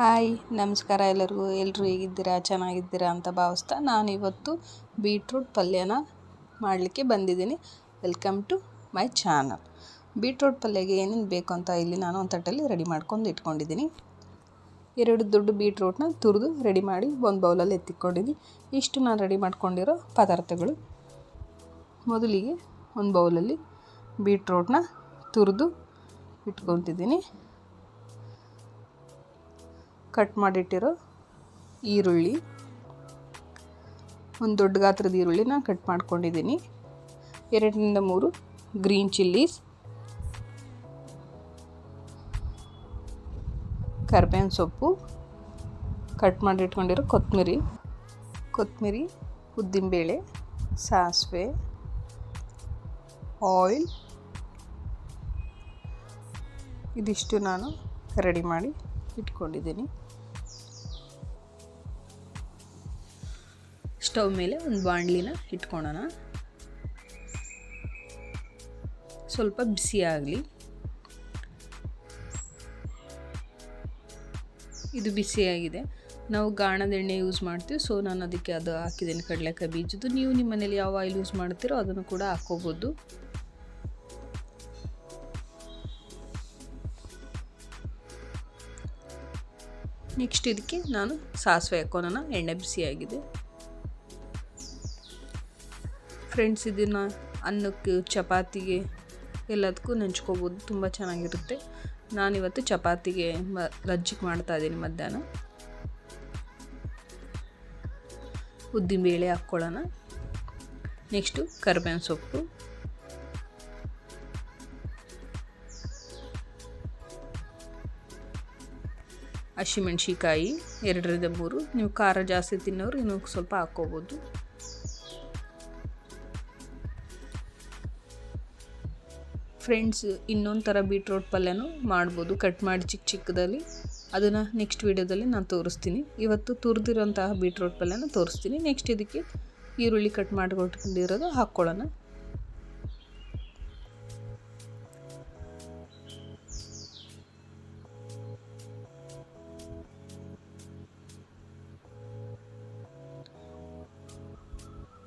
Hi, ನಮಸ್ಕಾರ ಎಲ್ಲರಿಗೂ. ಎಲ್ಲರೂ ಹೇಗಿದ್ದೀರಾ? ಚೆನ್ನಾಗಿದ್ದೀರಾ ಅಂತ ಭಾವಿಸ್ತಾ ನಾನು ಇವತ್ತು ಬೀಟ್ರೂಟ್ ಪಲ್ಯನ ಮಾಡಲಿಕ್ಕೆ ಬಂದಿದ್ದೀನಿ. Welcome to my channel beetroot ಪಲ್ಯಗೆ ಏನೇನು ಬೇಕು ಅಂತ ಇಲ್ಲಿ ನಾನು ಒಂದು ತಟ್ಟಲ್ಲಿ ರೆಡಿ ಮಾಡ್ಕೊಂಡು ಇಟ್ಕೊಂಡಿದ್ದೀನಿ. ಎರಡು ದೊಡ್ಡ ಬೀಟ್ರೂಟ್ನ ತುರಿದು ರೆಡಿ ಮಾಡಿ ಒಂದು ಬೌಲಲ್ಲಿ ಎತ್ತಿಕೊಂಡಿದ್ದೀನಿ ಇಷ್ಟು ನಾನು ರೆಡಿ ಮಾಡ್ಕೊಂಡಿರೋ ಪದಾರ್ಥಗಳು. ಮೊದಲಿಗೆ ಒಂದು ಬೌಲಲ್ಲಿ ಬೀಟ್ರೂಟ್ನ ತುರಿದು ಇಟ್ಕೊತಿದ್ದೀನಿ ಕಟ್ ಮಾಡಿಟ್ಟಿರೋ ಈರುಳ್ಳಿ. ಒಂದು ದೊಡ್ಡ ಗಾತ್ರದ ಈರುಳ್ಳಿನ ಕಟ್ ಮಾಡ್ಕೊಂಡಿದ್ದೀನಿ. ಎರಡರಿಂದ ಮೂರು ಗ್ರೀನ್ ಚಿಲ್ಲೀಸ್. ಕರ್ಬೇವಿನ ಸೊಪ್ಪು. ಕಟ್ ಮಾಡಿಟ್ಕೊಂಡಿರೋ ಕೊತ್ತಂಬರಿ ಕೊತ್ತಂಬರಿ ಉದ್ದಿನಬೇಳೆ, ಸಾಸಿವೆ, ಆಯಿಲ್. ಇದಿಷ್ಟು ನಾನು ರೆಡಿ ಮಾಡಿ ಇಟ್ಕೊಂಡಿದ್ದೀನಿ. ಸ್ಟವ್ ಮೇಲೆ ಒಂದು ಬಾಣಲಿನ ಇಟ್ಕೊಳ್ಳೋಣ ಸ್ವಲ್ಪ ಬಿಸಿ ಆಗಲಿ. ಇದು ಬಿಸಿಯಾಗಿದೆ ನಾವು ಗಾಣದ ಎಣ್ಣೆ ಯೂಸ್ ಮಾಡ್ತೀವಿ ಸೊ ನಾನು ಅದಕ್ಕೆ ಅದು ಹಾಕಿದ್ದೀನಿ ಕಡಲೆಕಾಯಿ ಬೀಜದ್ದು. ನೀವು ನಿಮ್ಮ ಮನೇಲಿ ಯಾವ ಆಯಿಲ್ ಯೂಸ್ ಮಾಡ್ತೀರೋ ಅದನ್ನು ಕೂಡ ಹಾಕೋಬೋದು ನೆಕ್ಸ್ಟ್ ಇದಕ್ಕೆ ನಾನು ಸಾಸಿವೆ ಹಾಕೋಣ ಎಣ್ಣೆ ಬಿಸಿಯಾಗಿದೆ ಫ್ರೆಂಡ್ಸ್ ಇದನ್ನು ಅನ್ನಕ್ಕೆ, ಚಪಾತಿಗೆ ಎಲ್ಲದಕ್ಕೂ ನೆಂಚ್ಕೋಬೋದು, ತುಂಬ ಚೆನ್ನಾಗಿರುತ್ತೆ. ನಾನಿವತ್ತು ಚಪಾತಿಗೆ ಮ ರಜ್ಜಿಗೆ ಮಾಡ್ತಾ ಇದ್ದೀನಿ ಮಧ್ಯಾಹ್ನ. ಉದ್ದಿನ ಬೇಳೆ ಹಾಕ್ಕೊಳ್ಳೋಣ. ನೆಕ್ಸ್ಟು ಕರ್ಬೇವಿನ ಸೊಪ್ಪು. ಹಸಿಮೆಣ್ಸಿಕಾಯಿ ಎರಡರಿಂದ ಮೂರು. ನೀವು ಖಾರ ಜಾಸ್ತಿ ತಿನ್ನೋರು ಇನ್ನೂ ಸ್ವಲ್ಪ ಹಾಕ್ಕೋಬೋದು. ಫ್ರೆಂಡ್ಸ್ ಇನ್ನೊಂದು ಥರ ಬೀಟ್ರೋಟ್ ಪಲ್ಯನೂ ಮಾಡ್ಬೋದು. ಕಟ್ ಮಾಡಿ ಚಿಕ್ಕ ಚಿಕ್ಕದಲ್ಲಿ. ಅದನ್ನು ನೆಕ್ಸ್ಟ್ ವೀಡಿಯೋದಲ್ಲಿ ನಾನು ತೋರಿಸ್ತೀನಿ. ಇವತ್ತು ತುರಿದಿರೋಂತಹ ಬೀಟ್ರೋಟ್ ಪಲ್ಯನ ತೋರಿಸ್ತೀನಿ. ನೆಕ್ಸ್ಟ್ ಇದಕ್ಕೆ ಈರುಳ್ಳಿ ಕಟ್ ಮಾಡಿಕೊಟ್ಕೊಂಡಿರೋದು ಹಾಕ್ಕೊಳ್ಳೋಣ.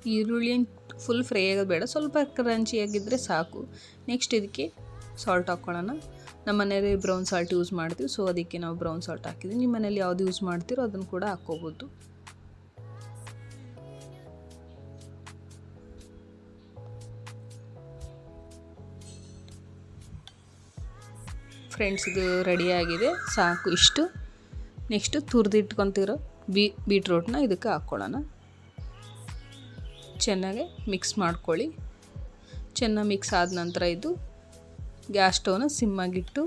ಈರುಳ್ಳಿ ಫುಲ್ ಫ್ರೈ ಆಗೋದು ಬೇಡ. ಸ್ವಲ್ಪ ಕ್ರಂಚಿಯಾಗಿದ್ದರೆ ಸಾಕು. ನೆಕ್ಸ್ಟ್ ಇದಕ್ಕೆ ಸಾಲ್ಟ್ ಹಾಕ್ಕೊಳ್ಳೋಣ ನಮ್ಮ ಮನೇಲಿ ಬ್ರೌನ್ ಸಾಲ್ಟ್ ಯೂಸ್ ಮಾಡ್ತೀವಿ. ಸೊ ಅದಕ್ಕೆ ನಾವು ಬ್ರೌನ್ ಸಾಲ್ಟ್ ಹಾಕಿದ್ವಿ. ನಿಮ್ಮ ಮನೇಲಿ ಯಾವುದು ಯೂಸ್ ಮಾಡ್ತೀರೋ ಅದನ್ನು ಕೂಡ ಹಾಕ್ಕೋಬೋದು. ಫ್ರೆಂಡ್ಸ್ ಇದು ರೆಡಿಯಾಗಿದೆ ಸಾಕು ಇಷ್ಟು. ನೆಕ್ಸ್ಟು ತುರಿದಿಟ್ಕೊತಿರೋ ಬೀ ಬೀಟ್ರೋಟ್ನ ಇದಕ್ಕೆ ಹಾಕ್ಕೊಳ್ಳೋಣ ಚೆನ್ನಾಗಿ ಮಿಕ್ಸ್ ಮಾಡ್ಕೊಳ್ಳಿ. ಚೆನ್ನಾಗಿ ಮಿಕ್ಸ್ ಆದ ನಂತರ ಇದು ಗ್ಯಾಸ್ ಸ್ಟವ್ನ ಸಿಮ್ಮಾಗಿಟ್ಟು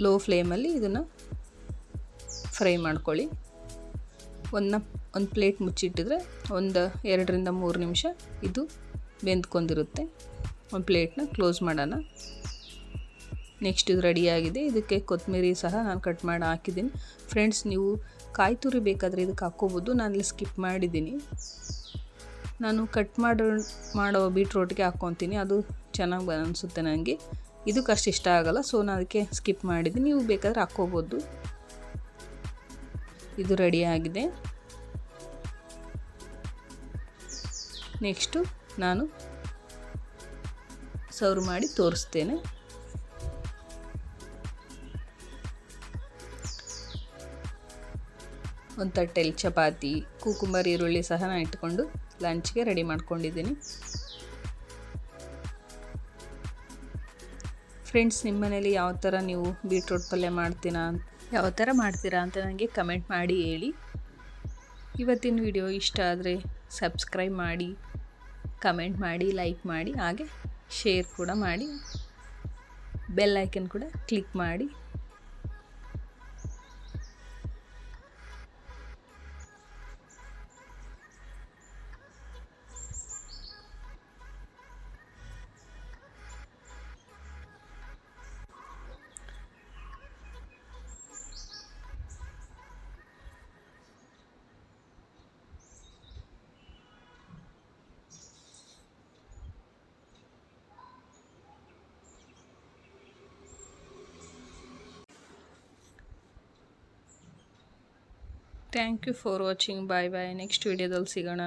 ಲೋ ಫ್ಲೇಮಲ್ಲಿ ಇದನ್ನು ಫ್ರೈ ಮಾಡ್ಕೊಳ್ಳಿ. ಒಂದು ಒಂದು ಪ್ಲೇಟ್ ಮುಚ್ಚಿಟ್ಟಿದ್ರೆ ಒಂದು ಎರಡರಿಂದ ಮೂರು ನಿಮಿಷ ಇದು ಬೆಂದ್ಕೊಂಡಿರುತ್ತೆ. ಒಂದು ಪ್ಲೇಟ್ನ ಕ್ಲೋಸ್ ಮಾಡೋಣ. ನೆಕ್ಸ್ಟ್ ಇದು ರೆಡಿಯಾಗಿದೆ ಇದಕ್ಕೆ ಕೊತ್ತಂಬರಿ ಸಹ ನಾನು ಕಟ್ ಮಾಡಿ ಹಾಕಿದ್ದೀನಿ. ಫ್ರೆಂಡ್ಸ್ ನೀವು ಕಾಯಿ ತುರಿ ಬೇಕಾದರೆ ಇದಕ್ಕೆ ಹಾಕ್ಕೋಬೋದು. ಇಲ್ಲಿ ಸ್ಕಿಪ್ ಮಾಡಿದ್ದೀನಿ. ನಾನು ಕಟ್ ಮಾಡೋ ಮಾಡೋ ಬೀಟ್ರೋಟ್ಗೆ ಹಾಕ್ಕೊತೀನಿ. ಅದು ಚೆನ್ನಾಗಿ ಅನಿಸುತ್ತೆ ನನಗೆ ಇದಕ್ಕೆ ಅಷ್ಟು ಇಷ್ಟ ಆಗೋಲ್ಲ ಸೊ ನಾನು ಅದಕ್ಕೆ ಸ್ಕಿಪ್ ಮಾಡಿದ್ದೀನಿ. ನೀವು ಬೇಕಾದರೆ ಹಾಕ್ಕೋಬೋದು. ಇದು ರೆಡಿಯಾಗಿದೆ ನೆಕ್ಸ್ಟು ನಾನು ಸರ್ವ್ ಮಾಡಿ ತೋರಿಸ್ತೇನೆ. ಒಂದು ತಟ್ಟೆಯಲ್ಲಿ ಚಪಾತಿ, ಕುಕುಂಬರ್ ಈರುಳ್ಳಿ ಸಹ ನಾನು ಇಟ್ಕೊಂಡು ಲಂಚ್ಗೆ ರೆಡಿ ಮಾಡ್ಕೊಂಡಿದ್ದೀನಿ. ಫ್ರೆಂಡ್ಸ್, ನಿಮ್ಮ ಮನೇಲಿ ಯಾವ ಥರ ನೀವು ಬೀಟ್ರೋಟ್ ಪಲ್ಯ ಮಾಡ್ತೀರಾ ಯಾವ ಥರ ಮಾಡ್ತೀರಾ ಅಂತ ನನಗೆ ಕಮೆಂಟ್ ಮಾಡಿ ಹೇಳಿ. ಇವತ್ತಿನ ವಿಡಿಯೋ ಇಷ್ಟ ಆದರೆ ಸಬ್ಸ್ಕ್ರೈಬ್ ಮಾಡಿ, ಕಮೆಂಟ್ ಮಾಡಿ, ಲೈಕ್ ಮಾಡಿ, ಹಾಗೆ ಶೇರ್ ಕೂಡ ಮಾಡಿ. ಬೆಲ್ ಐಕನ್ ಕೂಡ ಕ್ಲಿಕ್ ಮಾಡಿ. Thank you for watching bye bye next ವೀಡಿಯೋದಲ್ಲಿ ಸಿಗೋಣ.